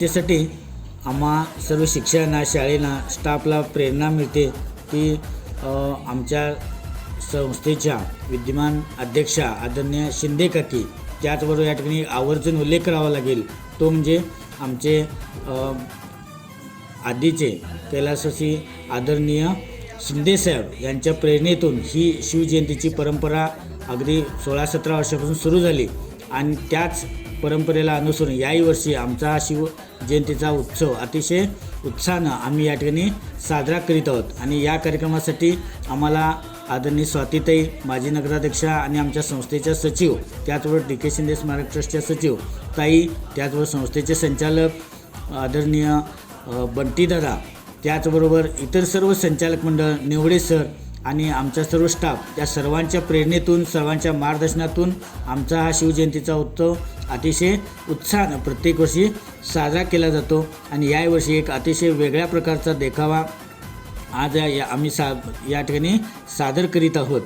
त्यासाठी आम्हा सर्व शिक्षकांना शाळेला स्टाफला प्रेरणा मिळते की आमच्या संस्थेच्या विद्यमान अध्यक्षा आदरणीय शिंदे काकी त्याचबरोबर या ठिकाणी आवर्जून उल्लेख करावा लागेल. तो म्हणजे आमचे आधीचे कैलासवासी आदरणीय शिंदेसाहेब यांच्या प्रेरणेतून ही शिवजयंतीची परंपरा अगदी सोळा सतरा वर्षापासून सुरू झाली. आणि त्याच परंपरेला अनुसरून याही वर्षी आमचा शिव जयंतीचा उत्सव. अतिशय उत्साहानं आम्ही या ठिकाणी साजरा करीत आहोत. आणि या कार्यक्रमासाठी आम्हाला आदरणीय स्वातीताई माजी नगराध्यक्षा आणि आमच्या संस्थेच्या सचिव त्याचबरोबर डी के शिंदे स्मारक ट्रस्टच्या सचिव ताई त्याचबरोबर संस्थेचे संचालक आदरणीय बंटीदादा त्याचबरोबर इतर सर्व संचालक मंडळ निवडे सर आणि आमचा सर्व स्टाफ त्या सर्वांच्या प्रेरणेतून सर्वांच्या मार्गदर्शनातून आमचा हा शिवजयंतीचा उत्सव अतिशय उत्साहानं प्रत्येक वर्षी साजरा केला जातो आणि यावर्षी एक अतिशय वेगळ्या प्रकारचा देखावा आज या या- आम्ही सा या ठिकाणी सादर करीत आहोत.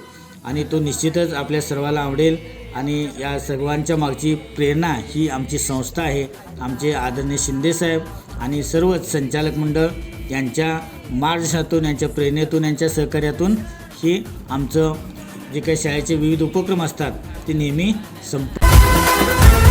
आणि तो निश्चितच आपल्या सर्वाला आवडेल आणि या सर्वांच्या मागची प्रेरणा ही आमची संस्था आहे. आमचे आदरणीय शिंदेसाहेब आणि सर्वच संचालक मंडळ यांच्या मार्गदर्शनातून यांच्या प्रेरणेतून यांच्या सहकार्यातून ही आमचं जे काही शाळेचे विविध उपक्रम असतात ते नेहमी संप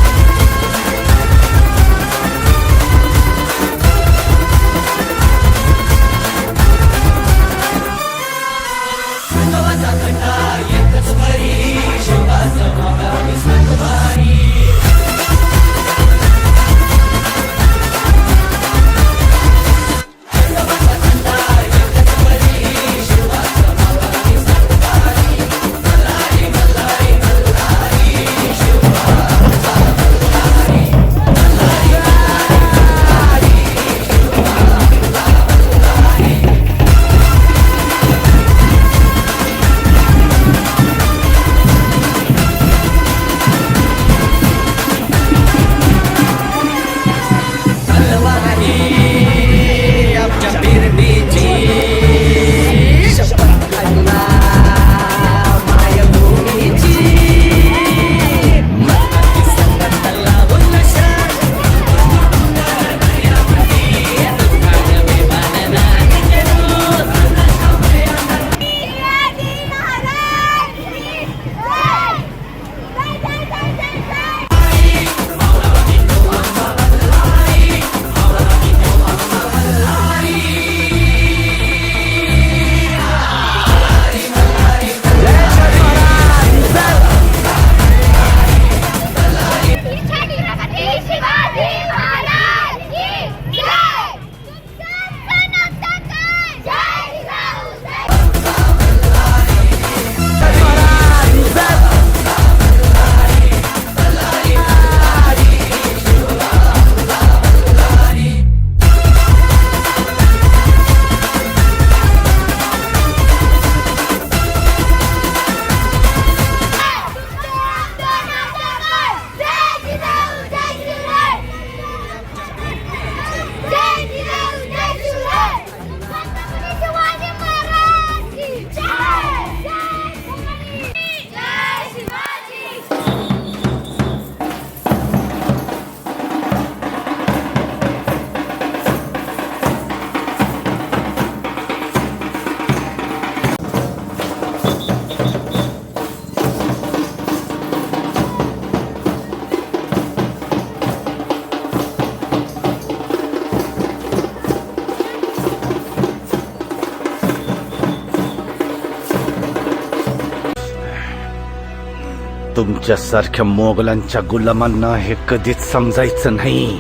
तुमच्यासारख्या मोगलांच्या गुलामांना हे कधीच समजायचं नाही.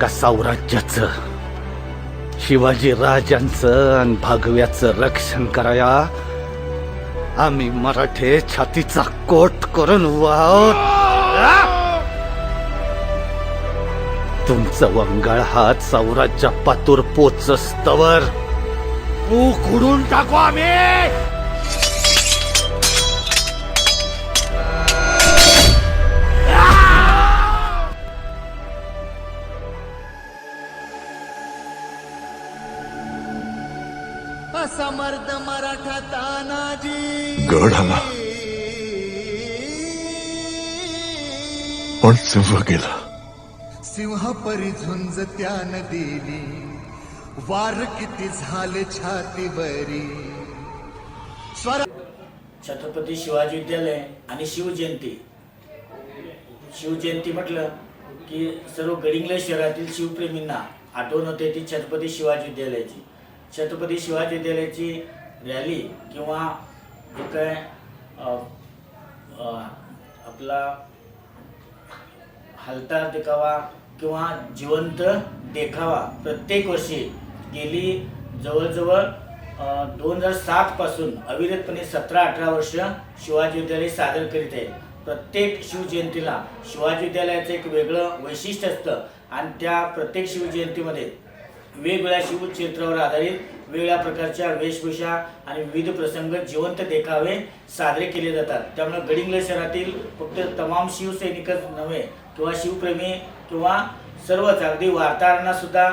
का साम्राज्याच शिवाजी राजांचं आणि भागव्याचं रक्षण कराया. आम्ही मराठे छातीचा कोट करून तुमचं वंगाळ हात साम्राज्या पातूर पोचस्तवर. खुडून टाकू आम्ही! समर्थ मराठा तानाजी. गड आला पण सिंह गेला. सिंहपरी झुंज त्यान दिली. वार किती झाले छातीवरी. स्वरा छत्रपती शिवाजी विद्यालय आणि शिवजयंती. शिवजयंती म्हटलं की सर्व गडिंग्लज शहरातील शिवप्रेमींना आठवण होते ती छत्रपती शिवाजी विद्यालयाची. छत्रपती शिवाजी विद्यालयाची रॅली किंवा जे काय आपला हलता देखावा किंवा जिवंत देखावा प्रत्येक वर्षी गेली जवळजवळ दोन हजार सातपासून अविरतपणे सतरा अठरा वर्ष शिवाजी विद्यालय सादर करीत आहे प्रत्येक शिवजयंतीला शिवाजी विद्यालयाचं एक वेगळं वैशिष्ट्य असतं आणि त्या प्रत्येक शिवजयंतीमध्ये वेगवेगळ्या शिवक्षेत्रावर आधारित वेगवेगळ्या प्रकारच्या वेशभूषा आणि विविध प्रसंग जिवंत देखावे साजरे केले जातात. त्यामुळे गडिंग्लज शहरातील फक्त तमाम शिवसैनिकच नव्हे किंवा शिवप्रेमी किंवा सर्वच अगदी वार्ताहरांना सुद्धा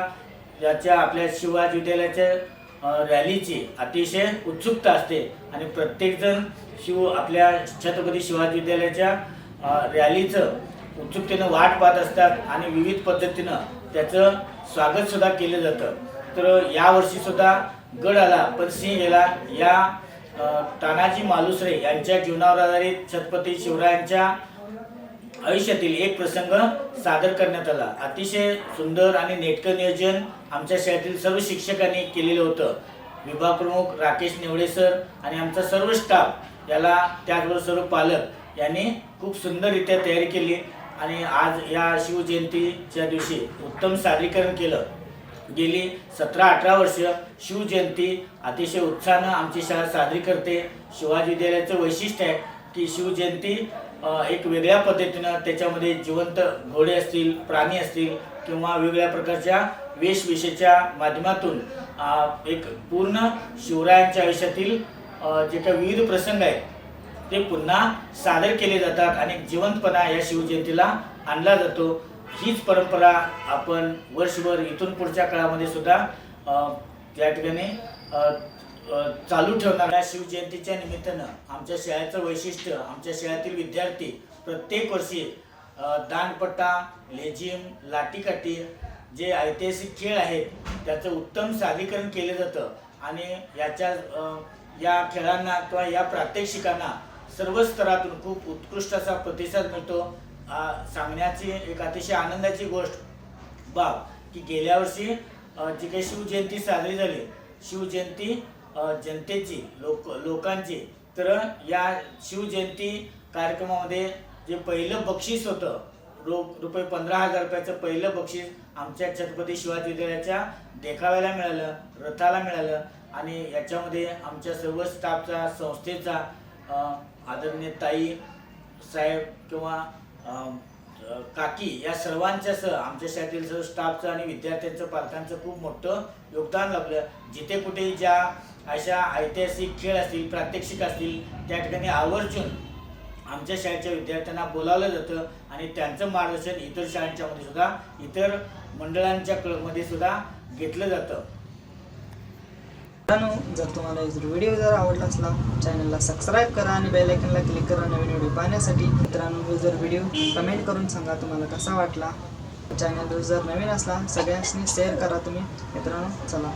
याच्या आपल्या शिवाजी विद्यालयाच्या रॅलीची अतिशय उत्सुकता असते. आणि प्रत्येकजण शिव आपल्या छत्रपती शिवाजी विद्यालयाच्या रॅलीचं उत्सुकतेनं वाट पाहत असतात आणि विविध पद्धतीनं त्याचं स्वागत सुद्धा केलं जातं. तर यावर्षी सुद्धा गड आला पण सिंह गेला. या तानाजी मालुसरे यांच्या जीवनावर आधारित छत्रपती शिवरायांच्या आयुष्यातील एक प्रसंग सादर करण्यात आला. अतिशय सुंदर आणि नेटकं नियोजन आमच्या शाळेतील सर्व शिक्षकांनी केलेलं होतं. विभाग प्रमुख राकेश नेवडे सर आणि आमचा सर्व स्टाफ याला त्याचबरोबर सर्व पालक यांनी खूप सुंदररित्या तयारी केली. आणि आज या शिवजयंतीच्या दिवशी उत्तम सादरीकरण केलं. गेली सतरा अठरा वर्ष शिवजयंती अतिशय उत्साहानं आमची शाळा साजरी करते. शिवाजी विद्यालयाचं वैशिष्ट्य आहे की शिवजयंती एक वेगळ्या पद्धतीनं त्याच्यामध्ये जिवंत घोडे असतील प्राणी असतील किंवा वेगवेगळ्या प्रकारच्या वेशभूषेच्या माध्यमातून एक पूर्ण शिवरायांच्या आयुष्यातील जे काही विविध प्रसंग आहेत ते पुन्हा सादर केले जातात आणि जिवंतपणा या शिवजयंतीला आणला जातो. हीच परंपरा आपण वर्षभर इथून पुढच्या काळामध्ये सुद्धा अ, त्या ठिकाणी चालू ठेवणार. या शिवजयंतीच्या निमित्तानं आमच्या शाळेचं वैशिष्ट्य आमच्या शाळेतील विद्यार्थी प्रत्येक वर्षी दानपट्टा दांडपट्टा लेझिम लाटीकाठी जे ऐतिहासिक खेळ आहेत त्याचं उत्तम सादरीकरण केलं जातं. आणि याच्या या खेळांना किंवा या प्रात्यक्षिकांना सर्व स्तरातून खूप उत्कृष्ट असा प्रतिसाद मिळतो. सांगण्याची एक अतिशय आनंदाची गोष्ट बाब की गेल्या वर्षी जी काही शिवजयंती साजरी झाली शिवजयंती जनतेची लोक लोकांची तर या शिवजयंती कार्यक्रमामध्ये जे पहिलं बक्षीस होतं रो रुपये पंधरा हजार रुपयाचं पहिलं बक्षीस आमच्या छत्रपती शिवाजी विद्यालयाच्या देखाव्याला मिळालं रथाला मिळालं आणि याच्यामध्ये आमच्या सर्व स्टाफचा संस्थेचा आदरणीय ताई साहेब किंवा काकी या सर्वांच्या सह आमच्या शाळेतील सर्व स्टाफचं आणि विद्यार्थ्यांचं पालकांचं खूप मोठं योगदान लाभलं. जिथे कुठे ज्या अशा ऐतिहासिक खेळ असतील प्रात्यक्षिक असतील त्या ठिकाणी आवर्जून आमच्या शाळेच्या विद्यार्थ्यांना बोलावलं जातं आणि त्यांचं मार्गदर्शन इतर शाळांच्यामध्ये सुद्धा इतर मंडळांच्या क्लबमध्ये सुद्धा घेतलं जातं. मित्रांनो जर तुम्हाला व्हिडिओ जर आवडला असला चॅनलला सबस्क्राईब करा आणि बेल आयकनला क्लिक करा नवीन व्हिडिओ पाहण्यासाठी. मित्रांनो जर व्हिडिओ कमेंट करून सांगा तुम्हाला कसा वाटला चॅनल जर नवीन असला सगळ्यांनी शेअर करा तुम्ही. मित्रांनो चला.